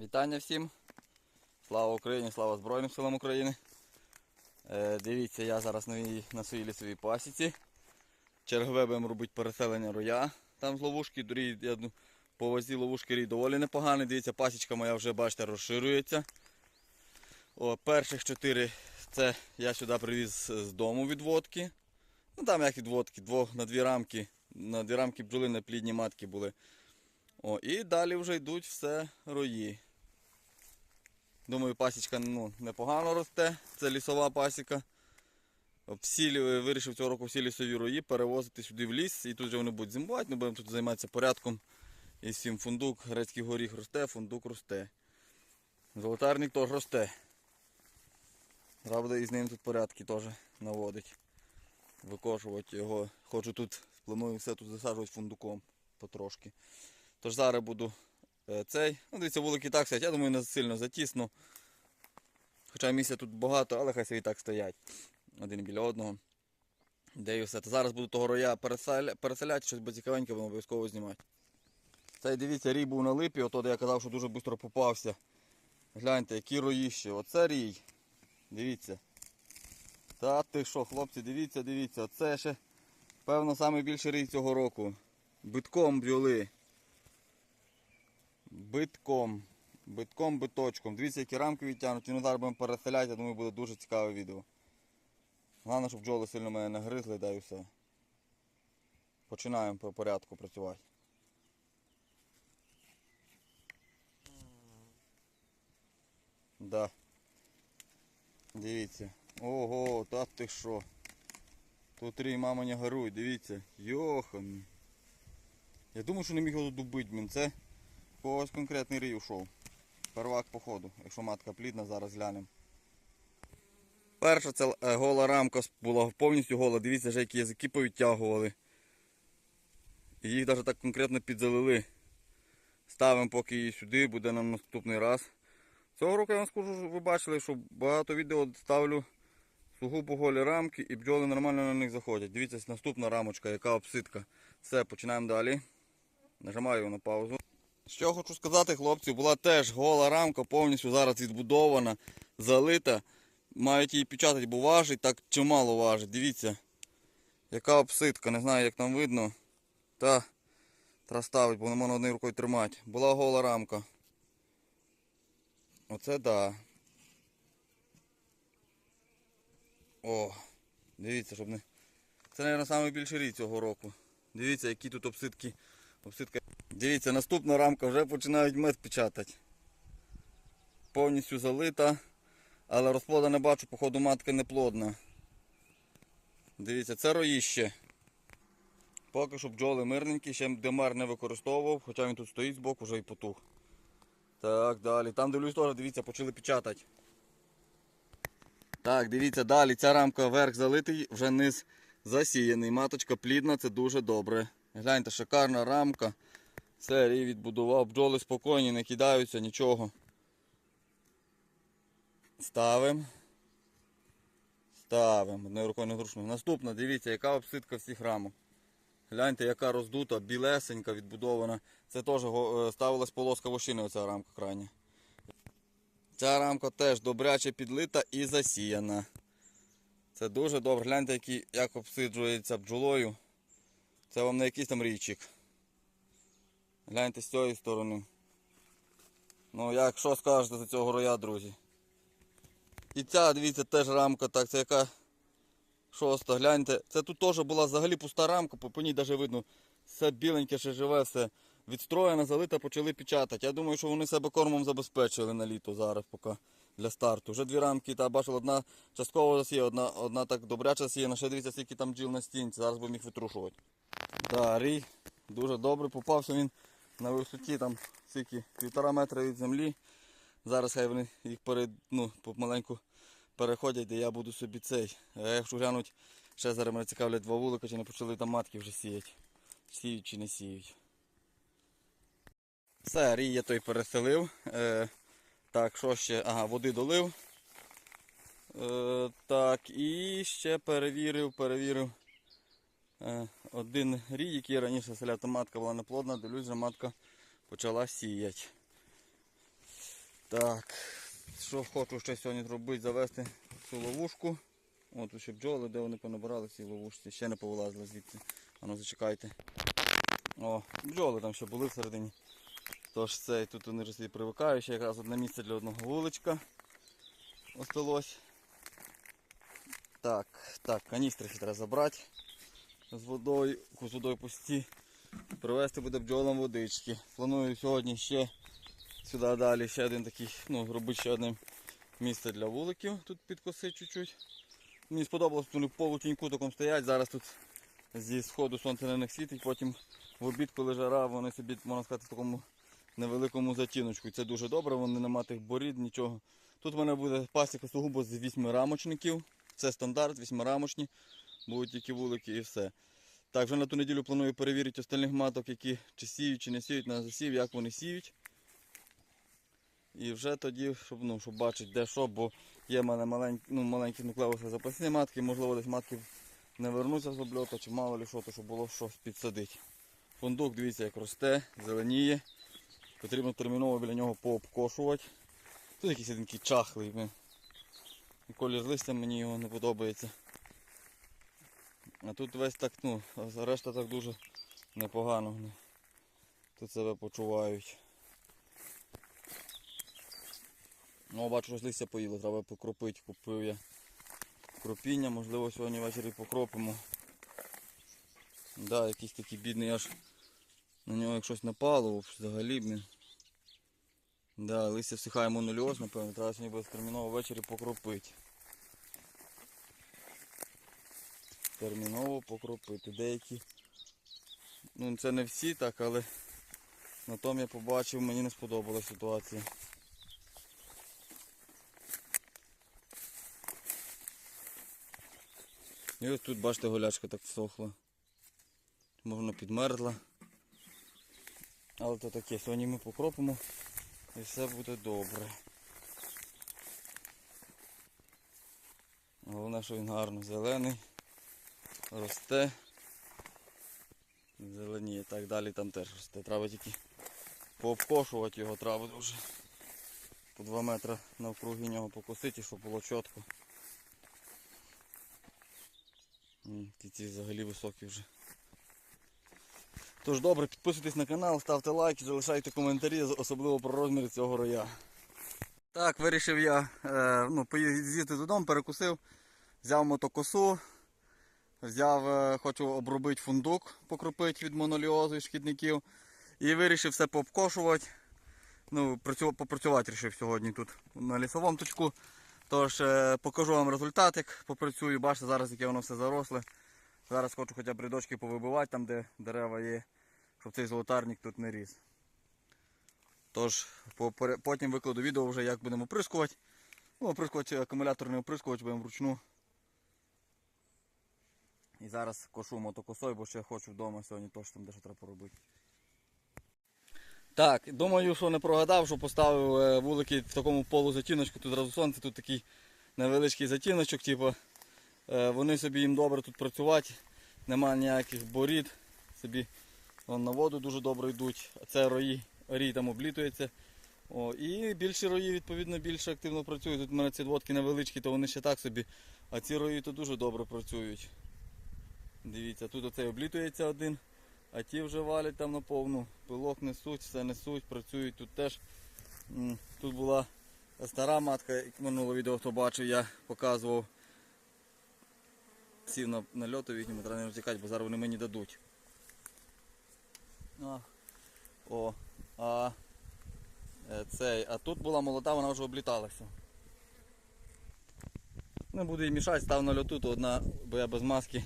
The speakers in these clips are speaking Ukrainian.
Вітання всім. Слава Україні, слава Збройним силам України. Е, дивіться, я зараз на, на своїй лісовій пасіці. Чергове будемо робити переселення роя. Там з ловушки, дорі, я по вазі ловушки рій доволі непоганий. Дивіться, пасічка моя вже, бачите, розширюється. О, перших чотири це я сюди привіз з дому відводки. Ну там як відводки, двох на дві рамки. На дві рамки бджоли на плідні матки були. О, і далі вже йдуть все рої. Думаю, пасічка ну, непогано росте. Це лісова пасіка. Всі, вирішив цього року всі лісові рої перевозити сюди в ліс. І тут вже вони будуть зимувати. Ми будемо тут займатися порядком. І всім фундук, грецький горіх росте, фундук росте. Золотарник теж росте. Треба буде із ним тут порядки теж наводить. Викошувати його. Хочу тут, планую все тут засаджувати фундуком потрошки. Тож зараз буду е, цей. Ну, дивіться, вулики так стоять. Я думаю, не сильно затісно. Хоча місця тут багато, але хай собі так стоять. Один біля одного. Де і все. То зараз буду того роя переселя... переселяти, щось цікавеньке будемо обов'язково знімати. Цей дивіться, рій був на липі, ото де я казав, що дуже швидко попався. Гляньте, які роїщі. Оце рій. Дивіться. Та ти що, хлопці, дивіться, дивіться. Оце ще, певно, найбільший рій цього року. Битком бджоли. Битком. Битком, биточком. Дивіться, які рамки відтягнуті. Ну зараз будемо переселяти, я думаю, буде дуже цікаве відео. Головне, щоб бджоли сильно мене не гризли, да і все. Починаємо по порядку працювати. Да. Дивіться. Ого, та ти що. Тут рій мама не гаруй, дивіться. Йохан. Я думаю, що не міг його добити, блін. Це когось конкретний рій ушов. Первак походу, якщо матка плідна, зараз глянемо. Перша це е, гола рамка була повністю гола. Дивіться, вже які язики повідтягували. І їх навіть так конкретно підзалили. Ставимо поки її сюди, буде нам наступний раз. Цього року я вам скажу, що ви бачили, що багато відео ставлю сугубо голі рамки і бджоли нормально на них заходять. Дивіться, наступна рамочка, яка обсидка. Все, починаємо далі. Нажимаю на паузу. Що хочу сказати, хлопці, була теж гола рамка, повністю зараз відбудована, залита. Мають її печатати, бо важить, так чимало важить. Дивіться, яка обсидка, не знаю як там видно. Та треба ставити, бо не можна однією рукою тримати. Була гола рамка. Оце да. О, дивіться, щоб не. Це, мабуть, найбільший рій цього року. Дивіться, які тут обсидки. Обсидка. Дивіться, наступна рамка вже починають мед печатати. Повністю залита, але розплода не бачу, походу матка не плодна. Дивіться, це роїще. Поки що бджоли мирненькі, ще демар не використовував, хоча він тут стоїть збоку, вже і потух. Так, далі. Там дивлюсь теж, дивіться, почали печатати. Так, дивіться, далі ця рамка верх залитий, вже низ засіяний. Маточка плідна, це дуже добре. Гляньте, шикарна рамка. Все, рій відбудував. Бджоли спокійні, не кидаються, нічого. Ставимо. Ставимо. Одною рукою не зручно. Наступна, дивіться, яка обсидка всіх рамок. Гляньте, яка роздута, білесенька, відбудована. Це теж е, ставилась полоска вощини, оця рамка крайня. Ця рамка теж добряче підлита і засіяна. Це дуже добре. Гляньте, як обсиджується бджолою. Це вам не якийсь там річик. Гляньте з цієї сторони. Ну, як що скажете за цього роя, друзі? І ця, дивіться, теж рамка, так, це яка шоста, гляньте. Це тут теж була взагалі пуста рамка, по, по ній навіть видно, все біленьке, ще живе, все відстроєно, залита, почали печатати. Я думаю, що вони себе кормом забезпечили на літо зараз поки для старту. Вже дві рамки, та бачив, одна частково засіє, одна, одна так добряче засіяна. Ще дивіться, скільки там бджіл на стінці, зараз будемо їх витрушувати. Да, рій дуже добре, попався він на висоті там скільки, півтора метра від землі. Зараз хай вони їх перед, ну, помаленьку переходять, де я буду собі цей. А якщо глянуть, ще зараз мене цікавлять два вулика, чи не почали там матки вже сіять. Сіють чи не сіють. Все, рій я той переселив. Е, так, що ще? Ага, води долив. Е, так, і ще перевірив, перевірив. Е, один рій, який раніше селяв, то матка була неплодна, дивлюсь, вже матка почала сіяти. Так, що хочу ще сьогодні зробити, завести цю ловушку. От ще бджоли, де вони понабирали в цій ловушці, ще не повилазили звідси. А ну зачекайте. О, бджоли там ще були всередині. Тож це тут вони вже собі привикають, ще якраз одне місце для одного вуличка осталось. Так, так, каністри ще треба забрати з водою, з водою пусті. Привезти буде бджолам водички. Планую сьогодні ще сюди далі ще один такий, ну, робити ще одне місце для вуликів. Тут підкоси чуть-чуть. Мені сподобалось, що вони в полутіньку такому стоять. Зараз тут зі сходу сонце на них світить, потім в обід, коли жара, вони собі, можна сказати, в такому невеликому затіночку. Це дуже добре, вони нема тих борід, нічого. Тут в мене буде пасіка сугубо з вісьми рамочників. Це стандарт, вісьмирамочні. Будуть тільки вулики і все. Так, вже на ту неділю планую перевірити остальних маток, які чи сіють, чи не сіють на засів, як вони сіють. І вже тоді, щоб, ну, щоб бачити, де що, бо є в мене маленькі, ну, маленькі нуклеуси запасні матки, можливо, десь матки не вернуться з обльоту, чи мало ли що, то щоб було щось підсадити. Фундук, дивіться, як росте, зеленіє. Потрібно терміново біля нього пообкошувати. Тут якийсь один чахлий. колір листя мені його не подобається. А тут весь так, ну, решта так дуже непогано. Тут себе почувають. Ну, бачу, щось листя поїло, треба покропити, купив я кропіння, можливо сьогодні ввечері покропимо. Да, якийсь такий бідний аж на нього як щось напало, взагалі, блін. Да, листя всихає монольоз, напевно, треба сьогодні терміново ввечері покропити. Терміново покропити. Деякі. Ну це не всі так, але на тому я побачив, мені не сподобалася ситуація. І ось тут, бачите, голячка так всохла. Можна підмерзла. Але то таке, сьогодні ми покропимо і все буде добре. Головне, що він гарно зелений, росте. Зеленіє, так далі там теж росте. Треба тільки пообкошувати його, треба дуже по 2 метри навкруги нього покосити, щоб було чітко. Ті ці взагалі високі вже. Тож добре, підписуйтесь на канал, ставте лайки, залишайте коментарі, особливо про розміри цього роя. Так, вирішив я е, ну, поїздити додому, перекусив, взяв мотокосу, взяв, е, хочу обробити фундук, покропити від моноліозу і шкідників. І вирішив все пообкошувати. Ну, попрацювати вирішив сьогодні тут на лісовому точку. Тож е, покажу вам результат, як попрацюю. Бачите, зараз яке воно все заросле. Зараз хочу хоча б рядочки повибивати там, де дерева є, щоб цей золотарник тут не ріс. Тож, потім викладу відео вже як будемо оприскувати. Ну, акумулятор не оприскувати, будемо вручну. І зараз кошу мотокосою, бо ще хочу вдома сьогодні теж там дещо треба поробити. Так, думаю, що не прогадав, що поставив е, вулики в такому полузатіночку, тут зразу сонце, тут такий невеличкий затіночок, типу, е, вони собі їм добре тут працювати, немає ніяких борід, собі вон, на воду дуже добре йдуть, а це рої, рій там облітується. О, і більші рої, відповідно, більше активно працюють. Тут в мене ці водки невеличкі, то вони ще так собі, а ці рої то дуже добре працюють. Дивіться, тут оцей облітується один. А ті вже валять там на повну. Пилок несуть, все несуть, працюють тут теж. Тут була стара матка, як минуле відео хто бачив, я показував. Сів на, на льоту їхньому, треба не розтікати, бо зараз вони мені дадуть. А, о, а, е, цей, а тут була молода, вона вже обліталася. Не буду їй мішати, став на льоту, то одна, бо я без маски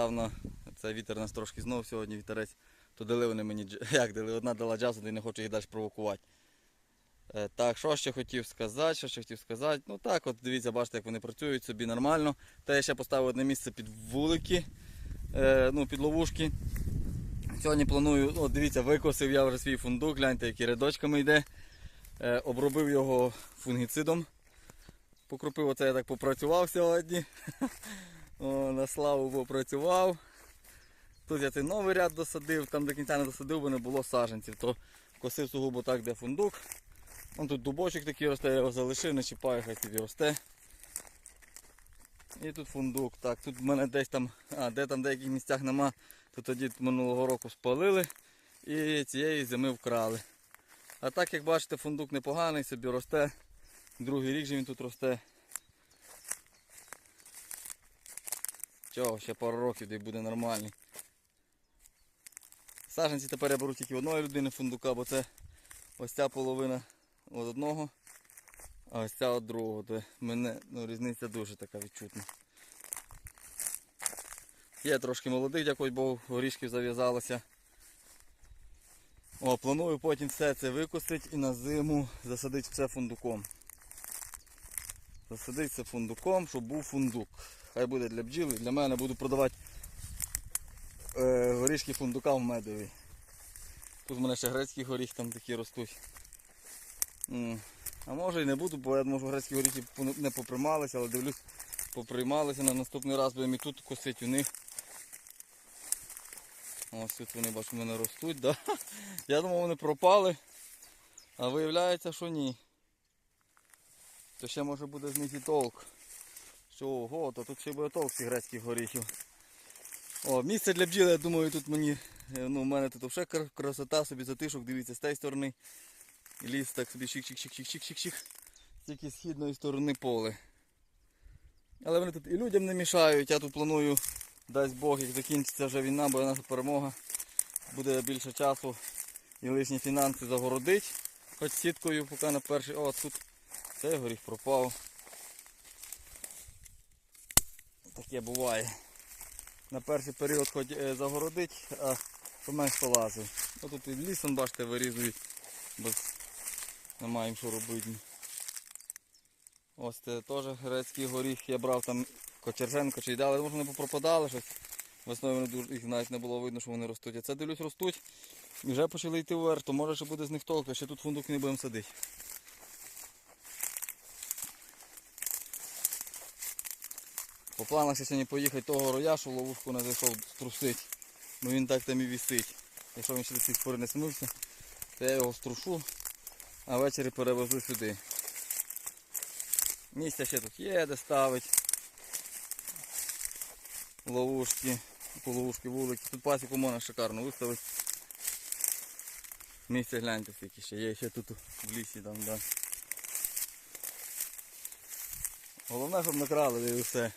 став це вітер нас трошки знов сьогодні вітерець. То дали вони мені як дали, одна дала джазу, і не хочу їх далі провокувати. Е, так, що ще хотів сказати, що ще хотів сказати. Ну так, от дивіться, бачите, як вони працюють собі нормально. Та я ще поставив одне місце під вулики, е, ну, під ловушки. Сьогодні планую, от дивіться, викосив я вже свій фундук, гляньте, які рядочками йде. Е, обробив його фунгіцидом. Покропив, оце я так попрацював сьогодні. О, на славу попрацював. Тут я цей новий ряд досадив, там до кінця не досадив, бо не було саженців, то косив сугубо так, де фундук. Вон тут дубочок такий росте, я його залишив, не чіпаю, хай собі росте. І тут фундук. Так, тут в мене десь там, а де там в деяких місцях нема, то тоді минулого року спалили і цієї зими вкрали. А так як бачите, фундук непоганий, собі росте. Другий рік же він тут росте. Чого, ще пару років де буде нормальний. Саженці тепер я беру тільки одної людини фундука, бо це ось ця половина від одного, а ось ця від другого. То мене ну, різниця дуже така відчутна. Є трошки молодих, дякую Богу, горішків зав'язалося. О, планую потім все це викосити і на зиму засадити все фундуком. Засадити це фундуком, щоб був фундук. Хай буде для бджіл для мене буду продавати е, горішки фундука в медові. Тут в мене ще грецький горіх там такі ростуть. А може і не буду, бо я що грецькі горіхи не поприймалися, але дивлюсь, поприймалися. На наступний раз будемо і тут косити у них. Ось тут вони бачу, в мене ростуть. Да? Я думав вони пропали, а виявляється, що ні. То ще може буде з них і толк. Ого, то тут ще буде грецьких горіхів. О, місце для бджіл, я думаю, тут мені, е, ну, в мене тут кр- красота собі затишок, дивіться, з тієї сторони. Ліс так собі шик-шик-шик-шик-шик-шик. Тільки з східної сторони поле. Але вони тут і людям не мішають, я тут планую, дасть Бог, як закінчиться вже війна, бо наша перемога. Буде більше часу і лишні фінанси загородить. Хоч сіткою, поки на перший. О, тут цей горіх пропав. Таке буває. На перший період хоч е, загородить, а поменше лазив. Ну, тут і лісом, бачите, вирізують, бо немає їм що робити. Ось це теж грецький горіх. Я брав там Кочерженко чи дали, може вони попропадали щось. Весною вони дуже, їх навіть не було видно, що вони ростуть. А це дивлюсь ростуть. І вже почали йти вверх, то може ще буде з них толк, а ще тут фундук не будемо садити. По планах сьогодні поїхати того рояшу, ловушку не зайшов струсить. Ну він так там і висить. Якщо він ще до сих пор не смився, то я його струшу, а ввечері перевезу сюди. Місця ще тут є, де ставить. Ловушки, по ловушки вулики. Тут пасіку можна шикарно виставити. Місце гляньте скільки ще є, ще тут в лісі там, да. Головне, щоб накрали і все.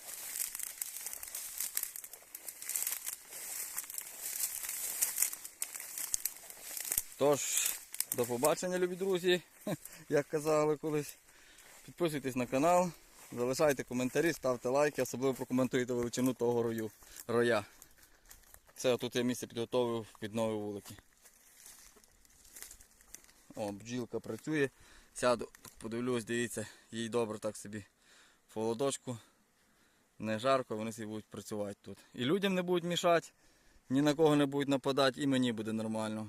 Тож, до побачення, любі друзі, як казали колись. Підписуйтесь на канал, залишайте коментарі, ставте лайки, особливо прокоментуйте величину того рою, роя. Це тут я місце підготовив під нові вулики. О, бджілка працює. Сяду, подивлюсь, дивіться, їй добре так собі в. Не жарко, вони собі будуть працювати тут. І людям не будуть мішати, ні на кого не будуть нападати, і мені буде нормально.